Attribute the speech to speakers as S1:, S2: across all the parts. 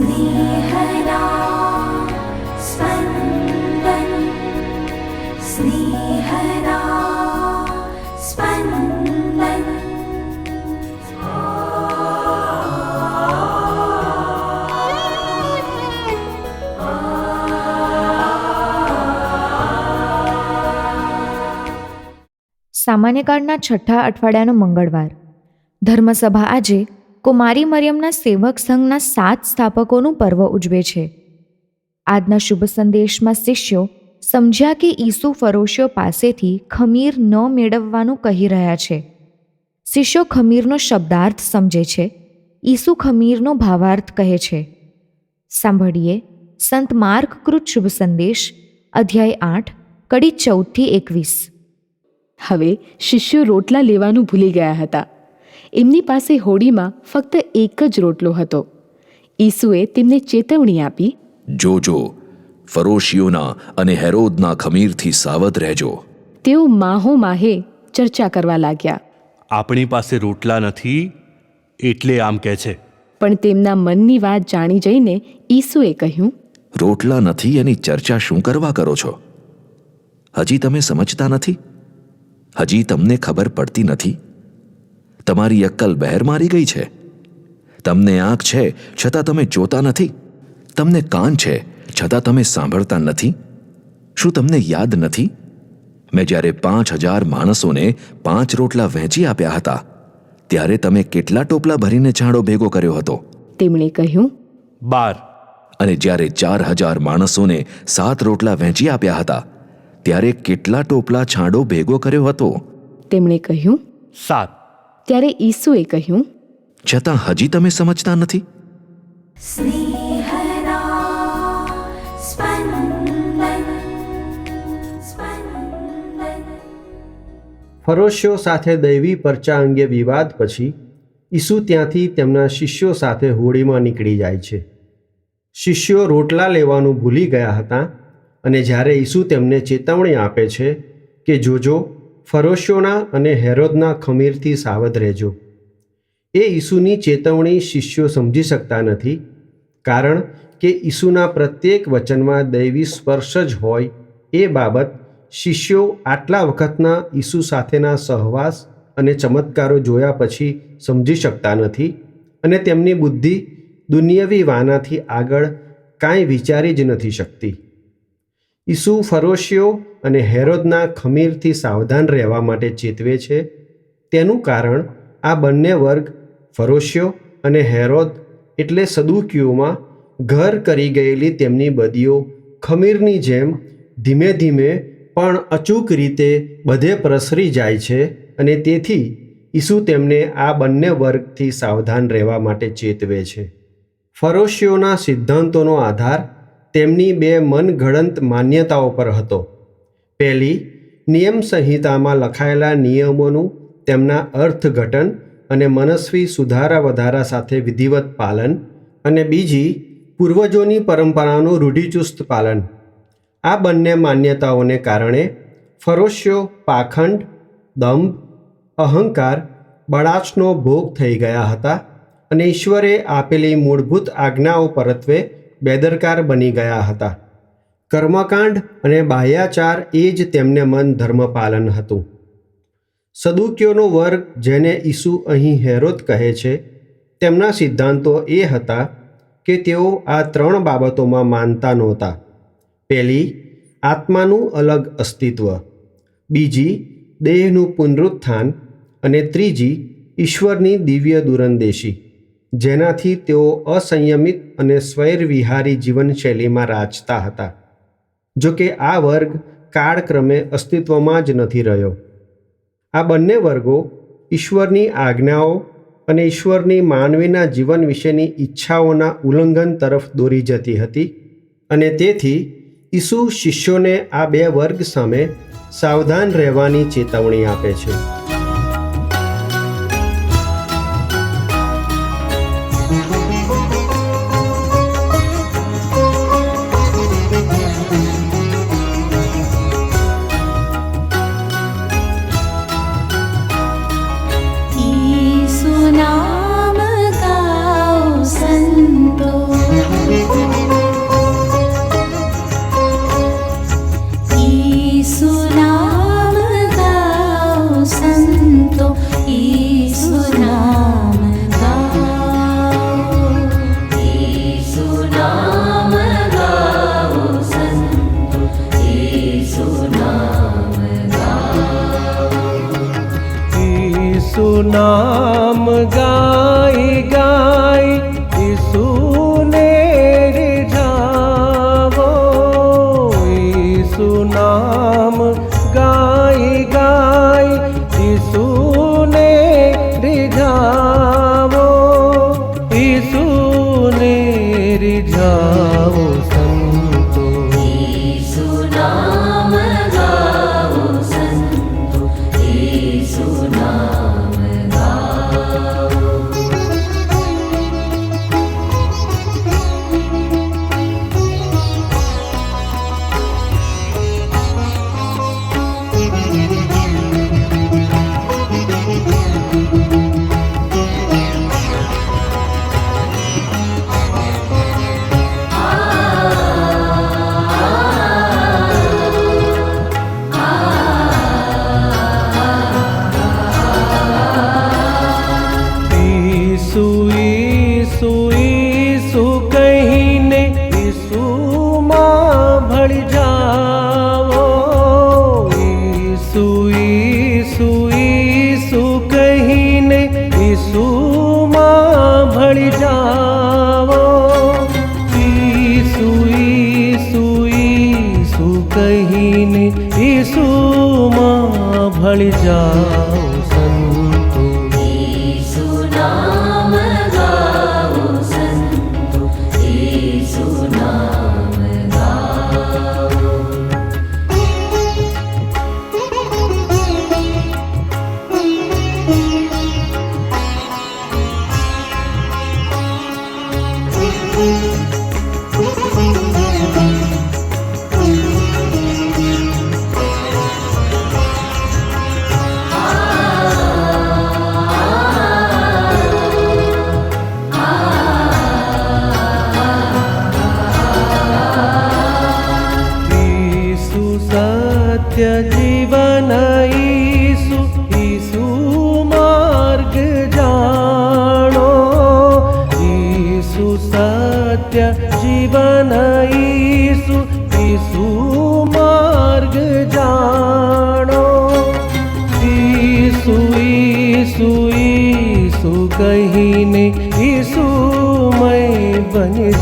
S1: स्नेहदा स्पन्दन् स्नेहदा स्पन्दन्
S2: સામાન્ય કાળના છઠ્ઠા અઠવાડિયાનો મંગળવાર ધર્મસભા આજે કુમારી મરિયમના સેવક સંઘના સાત સ્થાપકોનું પર્વ ઉજવે છે. આજના શુભ સંદેશમાં શિષ્યો સમજ્યા કે ઈસુ ફરોશીઓ પાસેથી ખમીર ન મેળવવાનું કહી રહ્યા છે. શિષ્યો ખમીરનો શબ્દાર્થ સમજે છે. ઈસુ ખમીરનો ભાવાર્થ કહે છે. સાંભળીએ સંત માર્ગકૃત શુભ સંદેશ, અધ્યાય આઠ, કડી ચૌદથી એકવીસ.
S3: હવે શિષ્યો રોટલા લેવાનું ભૂલી ગયા હતા. એમની પાસે હોડીમાં ફક્ત એક જ રોટલો હતો. ઈસુએ તેમને ચેતવણી આપી
S4: જોજો ફરોશીઓના અને હેરોદના ખમીરથી સાવધ રહેજો.
S3: તેઓ માહો માહે ચર્ચા કરવા લાગ્યા.
S5: આપણી પાસે રોટલા નથી એટલે આમ કહે છે.
S3: પણ તેમના મનની વાત જાણી જઈને ઈસુએ કહ્યું
S4: રોટલા નથી એની ચર્ચા શું કરવા કરો છો? હજી તમે સમજતા નથી? હજી તમને ખબર પડતી નથી? તમારી અક્કલ બહેર મારી ગઈ છે. તમને આંખ છે છતાં તમે જોતા નથી. તમને કાન છે છતાં તમે સાંભળતા નથી. શું તમને યાદ નથી? મેં જ્યારે પાંચ હજાર માણસોને પાંચ રોટલા વહેંચી આપ્યા હતા ત્યારે તમે કેટલા ટોપલા ભરીને છાંડો ભેગો કર્યો હતો?
S3: તેમણે કહ્યું
S5: બાર.
S4: અને જ્યારે ચાર હજાર માણસોને સાત રોટલા વહેંચી આપ્યા હતા ત્યારે કેટલા ટોપલા છાંડો ભેગો કર્યો હતો?
S3: તેમણે કહ્યું
S5: સાત.
S3: ત્યારે ઈસુએ કહ્યું
S4: છતાં હજી તમે સમજતા નથી?
S6: ફરોશીઓ સાથે દૈવી પરચા અંગે વિવાદ પછી ઈસુ ત્યાંથી તેમના શિષ્યો સાથે હોળીમાં નીકળી જાય છે. શિષ્યો રોટલા લેવાનું ભૂલી ગયા હતા અને જ્યારે ઈસુ તેમને ચેતવણી આપે છે કે જોજો ફરોશીઓના અને હેરોદના ખમીરથી સાવધ રહેજો. એ ઈસુની ચેતવણી શિષ્યો સમજી શકતા નથી, કારણ કે ઈસુના પ્રત્યેક વચનમાં દૈવી સ્પર્શ જ હોય એ બાબત શિષ્યો આટલા વખતના ઈસુ સાથેના સહવાસ અને ચમત્કારો જોયા પછી સમજી શકતા નથી અને તેમની બુદ્ધિ દુનિયવી વાનાથી આગળ કાંઈ વિચારી જ નથી શકતી. ઈસુ ફરોશીઓ અને હેરોદના ખમીરથી સાવધાન રહેવા માટે ચેતવે છે. તેનું કારણ આ બંને વર્ગ, ફરોશીઓ અને હેરોદ, એટલે સદુકીઓમાં ઘર કરી ગયેલી તેમની બદીઓ, ખમીરની જેમ ધીમે ધીમે પણ અચૂક રીતે બધે પ્રસરી જાય છે અને તેથી ઈસુ તેમને આ બંને વર્ગથી સાવધાન રહેવા માટે ચેતવે છે. ફરોશીઓના સિદ્ધાંતોનો આધાર તેમની બે મનગળંત માન્યતાઓ પર હતો. પહેલી, નિયમ સંહિતામાં લખાયેલા નિયમોનું તેમના અર્થઘટન અને મનસ્વી સુધારા વધારા સાથે વિધિવત પાલન અને બીજી, પૂર્વજોની પરંપરાનું રૂઢિચુસ્ત પાલન. આ બંને માન્યતાઓને કારણે ફરોશીઓ પાખંડ, દંભ, અહંકાર, બળાચનો ભોગ થઈ ગયા હતા અને ઈશ્વરે આપેલી મૂળભૂત આજ્ઞાઓ પરત્વે બેદરકાર બની ગયા હતા. કર્મકાંડ અને બાહ્યાચાર એ જ તેમને મન ધર્મપાલન હતું. સદુક્યોનો વર્ગ જેને ઈસુ અહીં હેરોદ કહે છે, તેમના સિદ્ધાંતો એ હતા કે તેઓ આ ત્રણ બાબતોમાં માનતા નહોતા. પહેલી, આત્માનું અલગ અસ્તિત્વ. બીજી, દેહનું પુનરુત્થાન. અને ત્રીજી, ઈશ્વરની દિવ્ય દૂરંદેશી. જેનાથી તેઓ અસંયમિત અને સ્વૈરવિહારી જીવનશૈલીમાં રાચતા હતા. જો કે આ વર્ગ કાળક્રમે અસ્તિત્વમાં જ નથી રહ્યો. આ બંને વર્ગો ઈશ્વરની આજ્ઞાઓ અને ઈશ્વરની માનવીના જીવન વિશેની ઈચ્છાઓના ઉલ્લંઘન તરફ દોરી જતી હતી અને તેથી ઈસુ શિષ્યોને આ બે વર્ગ સામે સાવધાન રહેવાની ચેતવણી આપે છે.
S1: सुनाम गा
S7: ઈસુમાં ભળી જાવો ઈસુ ઈસુ ઈસુ કહીને ઈસુમાં ભળી જાઓ.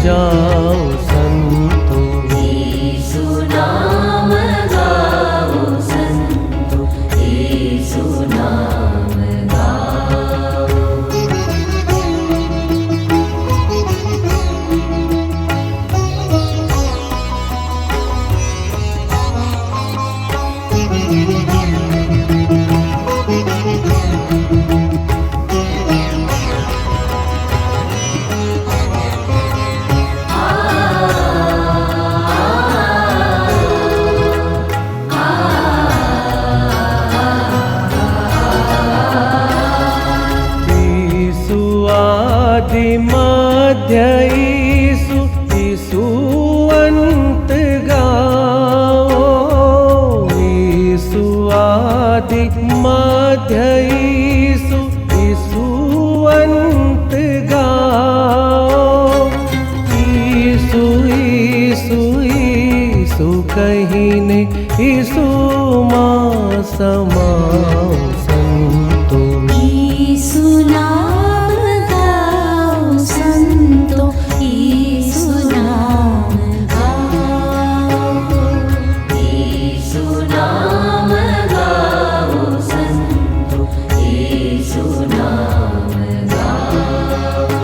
S7: যাও कहिने ईसु मा समाओ संतो ईसु
S1: नाम गाओ संतो
S7: ईसु नाम गाओ ईसु नाम गाओ संतो ईसु नाम गाओ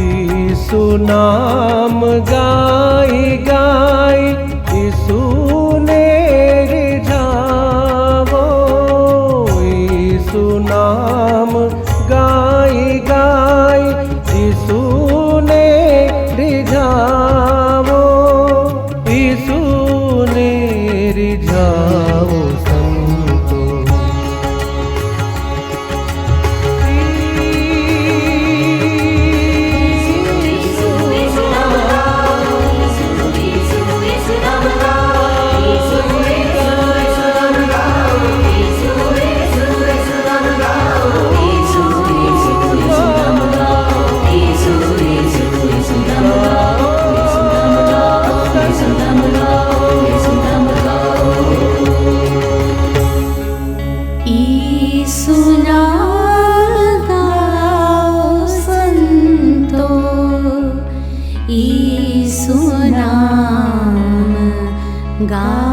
S7: ईसु नाम
S1: गाओ गाई गा காங்க